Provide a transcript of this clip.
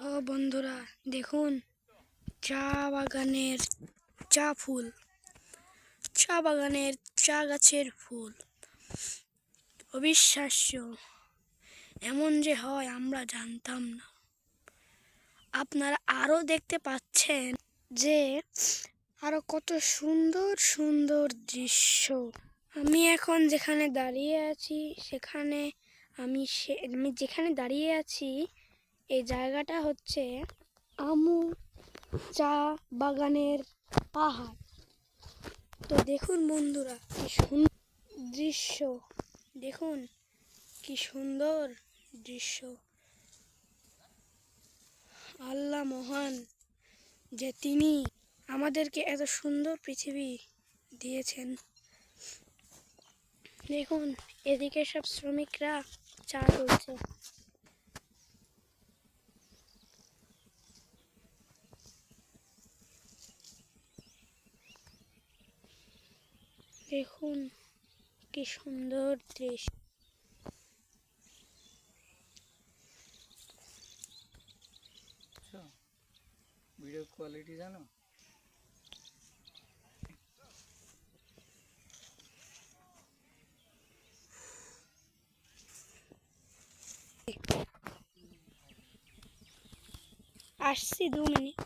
বন্ধুরা, দেখুন, চা বাগানের চা ফুল, চা বাগানের চা গাছের ফুল। অবিশ্বাস্য, এমন যে হয় আমরা জানতাম না। আপনারা আরও দেখতে পাচ্ছেন যে আরও কত সুন্দর সুন্দর দৃশ্য। আমি এখন যেখানে দাঁড়িয়ে আছি, সেখানে আমি সে আমি যেখানে দাঁড়িয়ে আছি এই জায়গাটা হচ্ছে আমু চা বাগানের পাহাড়। তো দেখুন বন্ধুরা, কি সুন্দর দৃশ্য। দেখুন, কি সুন্দর দৃশ্য। আল্লাহ মহান যে তিনি আমাদেরকে এত সুন্দর পৃথিবী দিয়েছেন। দেখুন, এদিকে সব শ্রমিকরা চা তুলছে দেখুন কি সুন্দর দৃশ্য। আচ্ছা ভিডিও কোয়ালিটি জানো? আসছি দু মিনিট।